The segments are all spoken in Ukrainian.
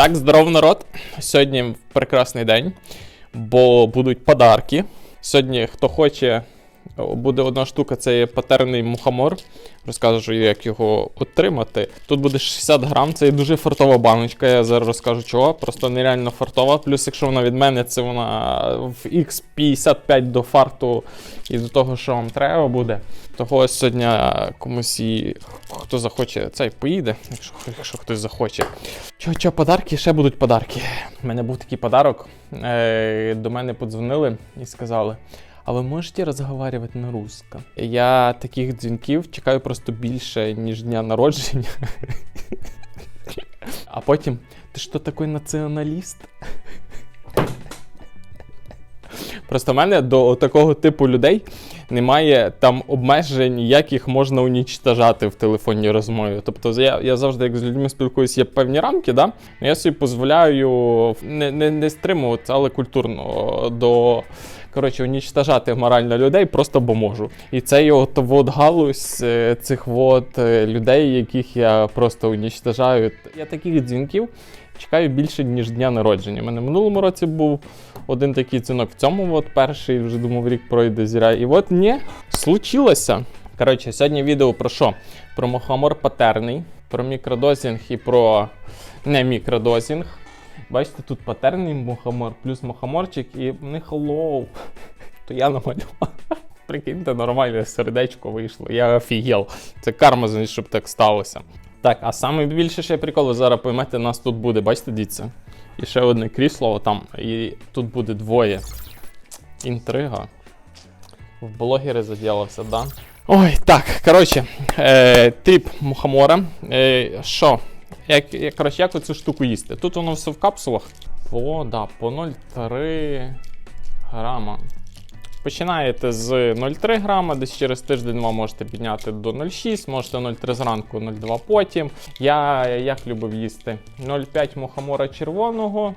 Так, здоров, народ. Сьогодні прекрасний день, бо будуть подарки. Сьогодні, хто хоче, буде одна штука, це є патерний мухомор. Розкажу, як його отримати. Тут буде 60 грам, це є дуже фартова баночка. Я зараз розкажу чого. Просто нереально фартова. Плюс, якщо вона від мене, це вона в X55 до фарту і до того, що вам треба буде. Того сьогодні комусь і хто захоче, цей поїде, якщо, якщо хтось захоче. Чого, чого, подарки? Ще будуть подарки. У мене був такий подарок. Е, до мене подзвонили і сказали. А ви можете розговорювати на русском? Я таких дзвінків чекаю просто більше, ніж дня народження. А потім, ти що такий націоналіст? Просто в мене до такого типу людей немає там обмежень, як їх можна унічтажати в телефонній розмові. Тобто я, я завжди, як з людьми спілкуюся, є певні рамки, да? я собі дозволяю не, не, не стримувати, але культурно до. Коротше, унічтажати морально людей просто бо можу. І це є от, от галузь е, цих от е, людей, яких я просто унічтажаю. Я таких дзвінків чекаю більше, ніж дня народження. У мене в минулому році був один такий дзвінок, в цьому от перший вже думав, рік пройде зіра. І от ні, случилося. Коротше, сьогодні відео про що? Про мухомор патерний, про мікродозінг і про не мікродозінг. Бачите, тут патерний мухомор, плюс мухоморчик і не hello. То я намалював. Прикиньте, нормальне сердечко вийшло. Я офігел. Це карма, значить, щоб так сталося. Так, а саме більше ще прикол, ви зараз поймете, нас тут буде, бачите, дивіться. І ще одне крісло там, і тут буде двоє. Інтрига. В блогери заділався, да? Ой, так, коротше, е, тріп мухомора. Е, Що? Як, як, коротше, як оцю штуку їсти? Тут воно все в капсулах. О, да, по 0,3 грама. Починаєте з 0,3 грама, десь через тиждень ви можете підняти до 0,6, можете 0,3 зранку, 0,2 потім. Я як любив їсти 0,5 мухомора червоного,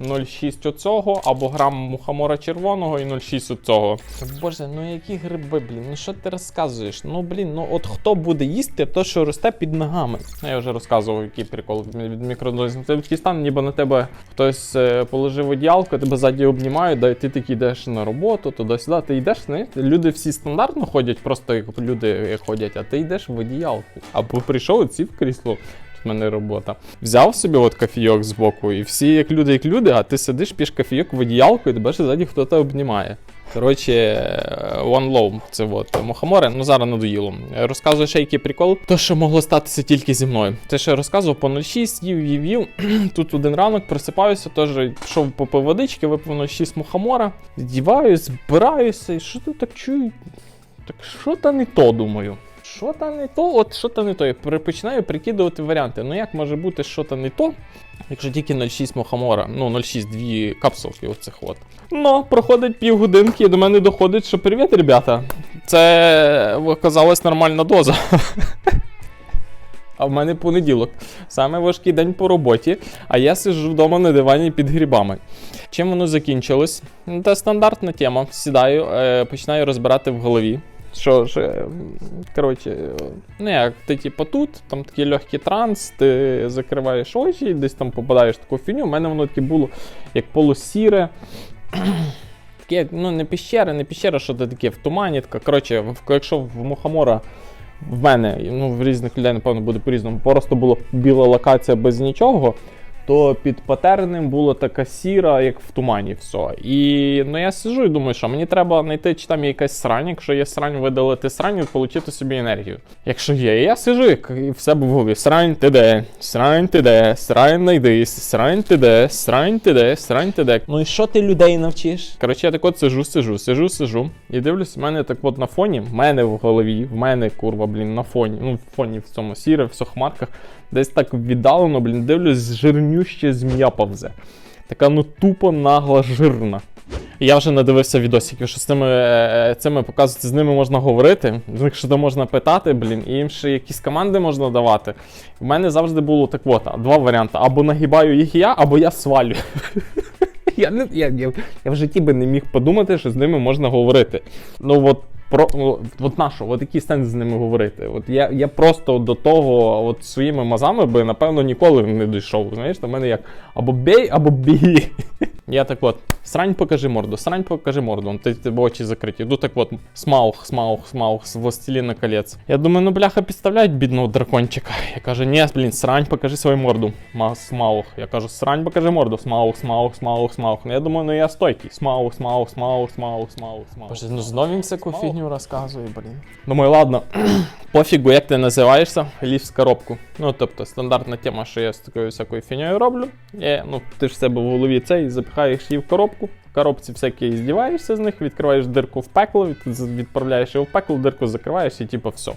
0,6 оцього, або грам мухомора червоного і 0,6 оцього. Боже, ну які гриби, блін, ну що ти розказуєш? Ну блін, ну от хто буде їсти то, що росте під ногами? Ну, Я вже розказував, який прикол від мікродозів. Це такий стан, ніби на тебе хтось е, положив одіялко, тебе ззаді обнімають, да і ти такий йдеш на роботу, туди-сюди. Ти йдеш, знаєте, люди всі стандартно ходять, просто як люди ходять, а ти йдеш в одіялку. Або прийшов, сів в крісло. Мене робота. Взяв собі от кофійок збоку, і всі як люди, як люди, а ти сидиш, п'єш кофійок в одіялку, і тебе ж ззаді хтось обнімає. Коротше, one low, це от мухомори, ну зараз надоїло. Розказую ще який прикол. То, що могло статися тільки зі мною. Те, що я розказував по 0,6, їв, їв, їв. Тут один ранок просипаюся, теж йшов попив водички, випив 0,6 мухомора, здіваюсь, збираюся, і що тут так чую? Так що то не то, думаю. Що то не то, от що то не то. Я починаю прикидувати варіанти. Ну як може бути що то не то, якщо тільки 0,6 мухомора, ну 0,6 дві капсулки оцих от. Ну, проходить півгодинки, і до мене доходить, що привіт, ребята. Це оказалась нормальна доза. А в мене понеділок. Саме важкий день по роботі, а я сиджу вдома на дивані під грибами. Чим воно закінчилось? Це стандартна тема. Сідаю, е, починаю розбирати в голові. Що ж, е, коротше, е, ну як, ти типу тут, там такий легкий транс, ти закриваєш очі, десь там попадаєш в таку фіню. У мене воно таке було як полусіре. Таке, ну, не піщера, не піщера, що це таке в тумані. Така, коротше, якщо в мухомора в мене, ну в різних людей, напевно, буде по-різному, просто була біла локація без нічого, то під патерним була така сіра, як в тумані, все. І ну я сижу і думаю, що мені треба знайти, чи там є якась срань. Якщо є срань, видалити срань і отримати собі енергію. Якщо є, я сижу і і в голові. Срань ти де, срань ти де, срань знайдись, срань ти де, срань ти де, срань ти де. Ну і що ти людей навчиш? Коротше, я так от сижу, сижу, сижу, сижу. І дивлюсь, в мене так от на фоні, в мене в голові, в мене, курва, блін, на фоні. Ну, в фоні в цьому сіре, в хмарках. Десь так віддалено, блін, дивлюсь, жирнюща змія повзе. Така ну тупо нагла жирна. Я вже надивився відосиків, що з цими, е, цими показують, з ними можна говорити, з них що можна питати, блін, і їм ще якісь команди можна давати. В мене завжди було так от, два варіанти: або нагибаю їх я, або я свалю. Я, не, я, я, я в житті би не міг подумати, що з ними можна говорити. Ну от про ну, от на от який сенс з ними говорити? От я, я просто до того, от своїми мазами би напевно ніколи не дійшов. Знаєш, до мене як або бей, або бій. Я так от, срань покажи морду, срань покажи морду. Он, тебе очі закриті. Йду так от, смаух, смаух, смаух, з властеліна колець. Я думаю, ну бляха, підставляють бідного дракончика. Я кажу, ні, блін, срань, покажи свою морду. Ма, смаух. Я кажу, срань, покажи морду. Смаух, смаух, смаух, смаух. Ну я думаю, ну я стойкий. Смаух, смаух, смаух, смаух, смаух, смаух. Боже, ну знову він всяку фігню розказує, блін. Думаю, ладно. Пофігу, як ти називаєшся, лізь в коробку. Ну, тобто, стандартна тема, що я з такою всякою фіньою роблю. Я, ну, ти ж себе в голові цей, запихаєш її в коробку. В коробці всякі здіваєшся з них, відкриваєш дирку в пекло, відправляєш його в пекло, дирку закриваєш і типу все.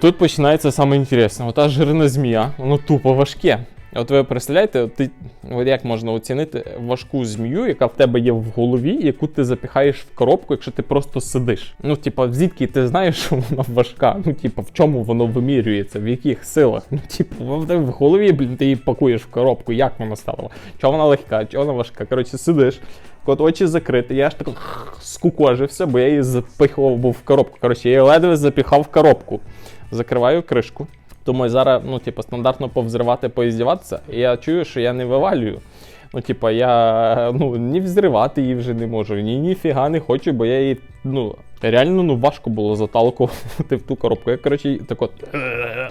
Тут починається саме інтересне. Ота жирна змія, воно тупо важке. От ви представляєте, ти, от як можна оцінити важку змію, яка в тебе є в голові, яку ти запіхаєш в коробку, якщо ти просто сидиш. Ну, типа, звідки ти знаєш, що вона важка? Ну, типа, в чому воно вимірюється, в яких силах? Ну, типу, в голові, блін, ти її пакуєш в коробку, як вона стала? Чого вона легка, чого вона важка? Коротше, сидиш. От очі закриті, я ж так скукожився, бо я її запихував був в коробку. Коротше, я її ледве запіхав в коробку. Закриваю кришку. Думаю, зараз, ну, типу, стандартно повзривати, поіздіватися. І я чую, що я не вивалюю. Ну, типа, я ну, ні взривати її вже не можу, ні ніфіга не хочу, бо я її, ну, реально ну, важко було заталкувати в ту коробку. Я, коротше, так от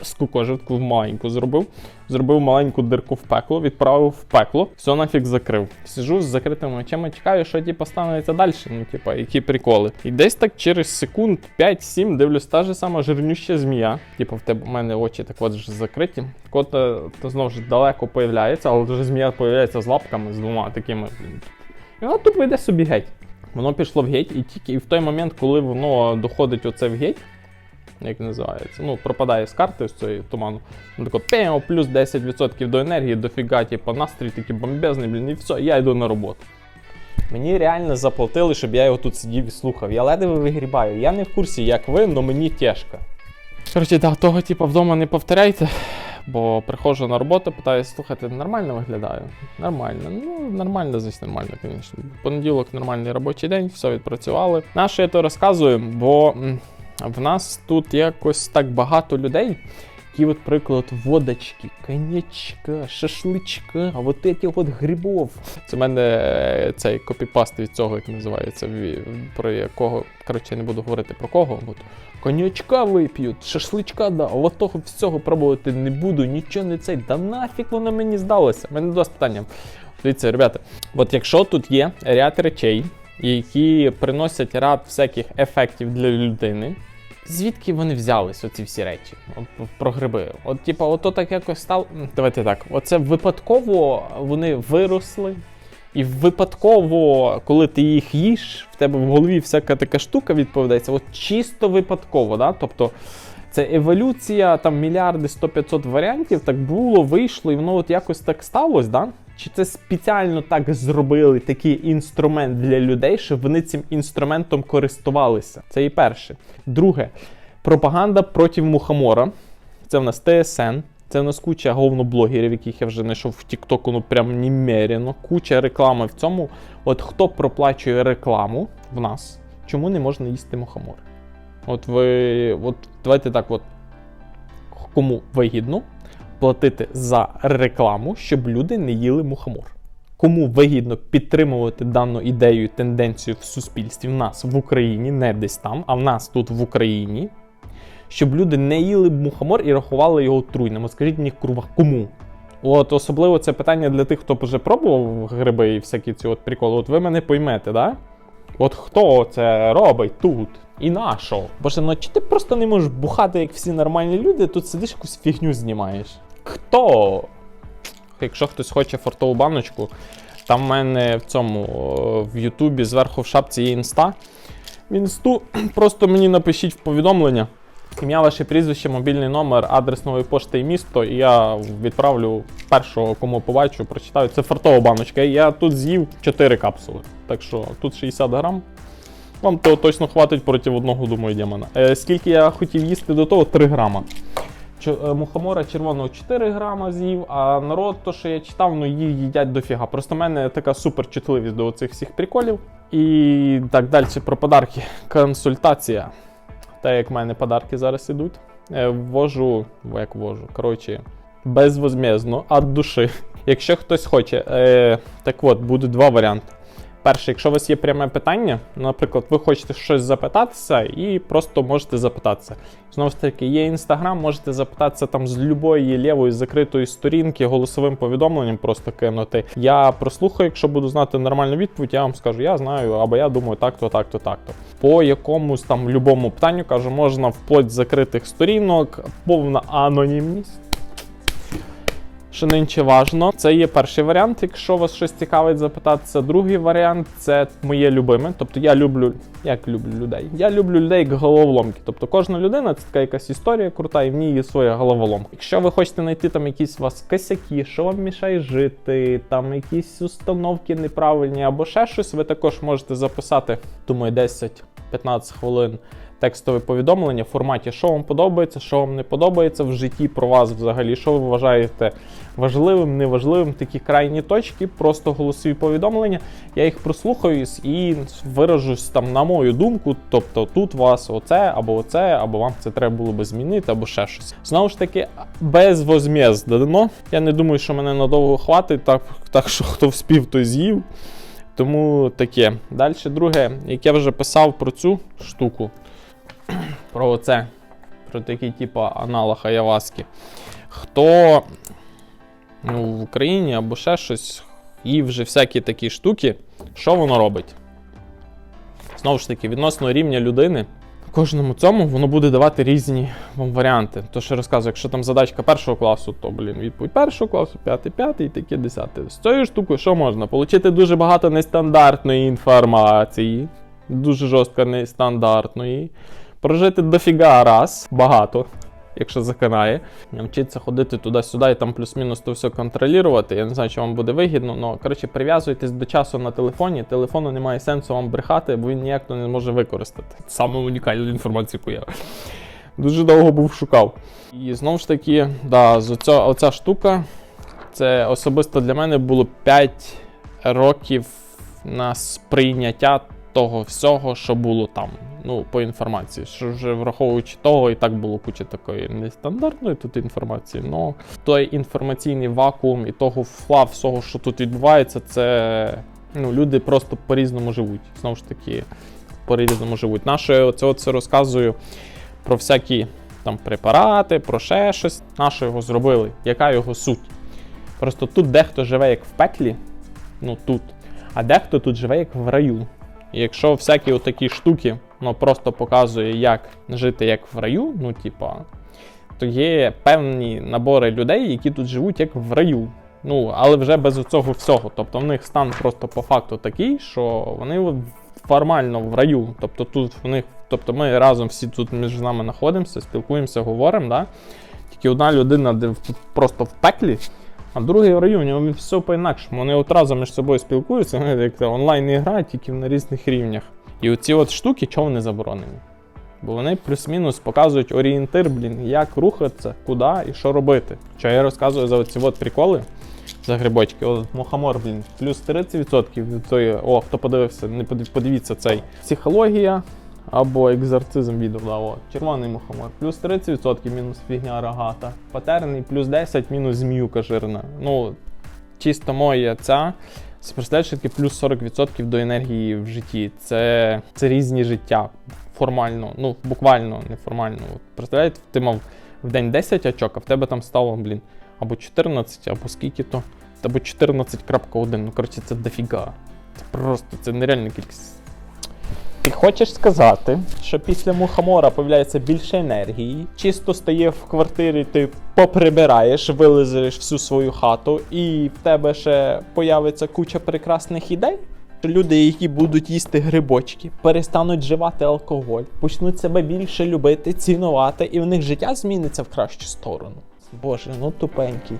скукожив таку маленьку зробив. Зробив маленьку дирку в пекло, відправив в пекло, все нафіг закрив. Сижу з закритими очима, чекаю, що типу, станеться далі. Ну, типа, які приколи. І десь так через секунд 5-7 дивлюсь, та ж сама жирнюща змія. Типу, в тебе в мене очі так от ж закриті. Так от е, то знову ж далеко появляється, але вже змія появляється з лапками, з двома такими. І вона тупо йде собі геть. Воно пішло в геть, і тільки і в той момент, коли воно доходить оце в геть, як називається, ну, пропадає з карти з цієї туману. Воно тако пео, плюс 10% до енергії, дофіга, типу, настрій такий бомбезний, блін, і все, я йду на роботу. Мені реально заплатили, щоб я його тут сидів і слухав. Я ледве вигрібаю. Я не в курсі, як ви, але мені тяжко. Коротше, да, того типу, вдома не повторяйте, бо приходжу на роботу, питаю, слухайте, нормально виглядаю? Нормально. Ну, нормально, звісно, нормально, звісно. Понеділок нормальний робочий день, все відпрацювали. Наше я то розказую? Бо в нас тут якось так багато людей. Які от приклад водочки, коньячка, шашличка, а от от грибов. Це в мене е, цей копіпаст від цього, як називається, про якого, коротше, я не буду говорити про кого. От. Коньячка вип'ють, шашличка, да, а от того всього пробувати не буду, нічого не цей. Да нафіг воно мені здалося. У мене два питання. Дивіться, ребята, от якщо тут є ряд речей, які приносять ряд всяких ефектів для людини. Звідки вони взялись, оці всі речі? От, про гриби. От, типа, ото так якось стало. Давайте так. Оце випадково вони виросли. І випадково, коли ти їх їш, в тебе в голові всяка така штука відповідається, от чисто випадково, да? Тобто це еволюція, там мільярди 100-500 варіантів, так було, вийшло, і воно от якось так сталося, да? Чи це спеціально так зробили такий інструмент для людей, щоб вони цим інструментом користувалися? Це і перше. Друге, пропаганда проти мухомора. Це в нас ТСН. Це в нас куча говноблогерів, яких я вже знайшов в Тіктоку, ну прям немерено. Куча реклами в цьому. От хто проплачує рекламу в нас, чому не можна їсти мухомор? От ви, от давайте так, от кому вигідно платити за рекламу, щоб люди не їли мухомор. Кому вигідно підтримувати дану ідею тенденцію в суспільстві в нас в Україні, не десь там, а в нас тут в Україні, щоб люди не їли мухомор і рахували його отруйним. От Скажіть мені, курва, кому? От особливо це питання для тих, хто вже пробував гриби і всякі ці от приколи. От ви мене поймете, да? От хто це робить тут? І на? Боже, ну чи ти просто не можеш бухати, як всі нормальні люди, тут сидиш якусь фігню знімаєш? Хто? Якщо хтось хоче фартову баночку, там в мене в цьому в Ютубі зверху в шапці є інста. Інсту просто мені напишіть в повідомлення. Ім'я, ваше прізвище, мобільний номер, адрес нової пошти і місто, і я відправлю першого, кому побачу, прочитаю. Це фартова баночка. Я тут з'їв 4 капсули. Так що тут 60 грам. Вам того точно хватить проти одного, думаю, демона. Е, скільки я хотів їсти до того? 3 грама. Е, Мухомора червоного 4 грама з'їв, а народ, то що я читав, ну її їдять дофіга. Просто в мене така супер чутливість до цих всіх приколів. І так далі про подарки. Консультація. так як в мене подарки зараз ідуть. Е, Ввожу, як ввожу, коротше, безвозмездно, від душі. Якщо хтось хоче, е, так от, буде два варіанти. Перше, якщо у вас є пряме питання, наприклад, ви хочете щось запитатися і просто можете запитатися. Знову ж таки, є інстаграм, можете запитатися там з любої лівої закритої сторінки голосовим повідомленням просто кинути. Я прослухаю, якщо буду знати нормальну відповідь, я вам скажу, я знаю, або я думаю так-то, так-то, так-то. По якомусь там любому питанню кажу, можна вплоть закритих сторінок, повна анонімність. Що нинче важно. Це є перший варіант, якщо вас щось цікавить запитатися. Другий варіант це моє любиме. Тобто я люблю, як люблю людей. Я люблю людей як головоломки. Тобто кожна людина це така якась історія крута, і в ній є своя головоломка. Якщо ви хочете знайти там якісь у вас косяки, що вам мішає жити, там якісь установки неправильні або ще щось, ви також можете записати, думаю, 10-15 хвилин текстове повідомлення в форматі, що вам подобається, що вам не подобається в житті про вас взагалі, що ви вважаєте важливим, неважливим, такі крайні точки, просто голосові повідомлення. Я їх прослухаю і виражусь там на мою думку. Тобто тут вас оце або оце, або вам це треба було би змінити, або ще щось. Знову ж таки, безвозмездно дано. Я не думаю, що мене надовго хватить, так, так що хто вспів, той з'їв. Тому таке. Далі, друге, як я вже писав про цю штуку, про оце, про такий, типу, аналог Аяваски. Хто ну, в Україні або ще щось, їв вже всякі такі штуки, що воно робить? Знову ж таки, відносно рівня людини, кожному цьому воно буде давати різні вам варіанти. То, що я розказую, якщо там задачка першого класу, то блін, відповідь першого класу, п'ятий, п'ятий і таке десяте. З цією штукою що можна? Получити дуже багато нестандартної інформації, дуже жорстко нестандартної. Прожити дофіга раз, багато, якщо заканає. Навчитися ходити туди-сюди і там плюс-мінус то все контролювати. Я не знаю, чи вам буде вигідно, але коротше, прив'язуйтесь до часу на телефоні. Телефону немає сенсу вам брехати, бо він ніяк то не може використати. Саме унікальну інформацію, яку я дуже довго був шукав. І знову ж таки, да, з оця, оця штука, це особисто для мене було 5 років на сприйняття того всього, що було там. Ну, по інформації. Що вже враховуючи того, і так було куча такої нестандартної тут інформації. Ну, той інформаційний вакуум і того фла, всього, що тут відбувається, це ну, люди просто по-різному живуть. Знову ж таки, по-різному живуть. Наше оце оце розказую про всякі там препарати, про ще щось. Наше його зробили. Яка його суть? Просто тут дехто живе як в пеклі, ну тут, а дехто тут живе як в раю. Якщо всякі отакі штуки ну, просто показує, як жити як в раю, ну, типа, то є певні набори людей, які тут живуть як в раю. Ну, але вже без цього всього. Тобто в них стан просто по факту такий, що вони формально в раю. Тобто тут в них, тобто ми разом всі тут між нами знаходимося, спілкуємося, говоримо. Да? Тільки одна людина просто в пеклі, а другий в у нього все по-інакшому. Вони от разом між собою спілкуються, вони як онлайн і грають, тільки на різних рівнях. І оці от штуки, чого вони заборонені? Бо вони плюс-мінус показують орієнтир, блін, як рухатися, куди і що робити. Що я розказую за оці от приколи за грибочки. О, мухомор, блін, плюс 30% від тої. О, хто подивився, не подивіться цей. Психологія або екзорцизм відео. Да, червоний мухомор. Плюс 30% мінус фігня рогата. Патерний плюс 10 мінус зміюка жирна. Ну, чисто моя ця. Таке плюс 40% до енергії в житті. Це, це різні життя. Формально, ну буквально неформально. Представляєте, ти мав в день 10 очок, а в тебе там стало, блін, або 14, або скільки то, або 14.1. Ну, коротше, це дофіга. Це просто це нереальна кількість. Ти хочеш сказати, що після мухомора появляється більше енергії, чисто стає в квартирі, ти поприбираєш, вилизаєш всю свою хату, і в тебе ще появиться куча прекрасних ідей? Люди, які будуть їсти грибочки, перестануть вживати алкоголь, почнуть себе більше любити, цінувати, і в них життя зміниться в кращу сторону. Боже, ну тупенький.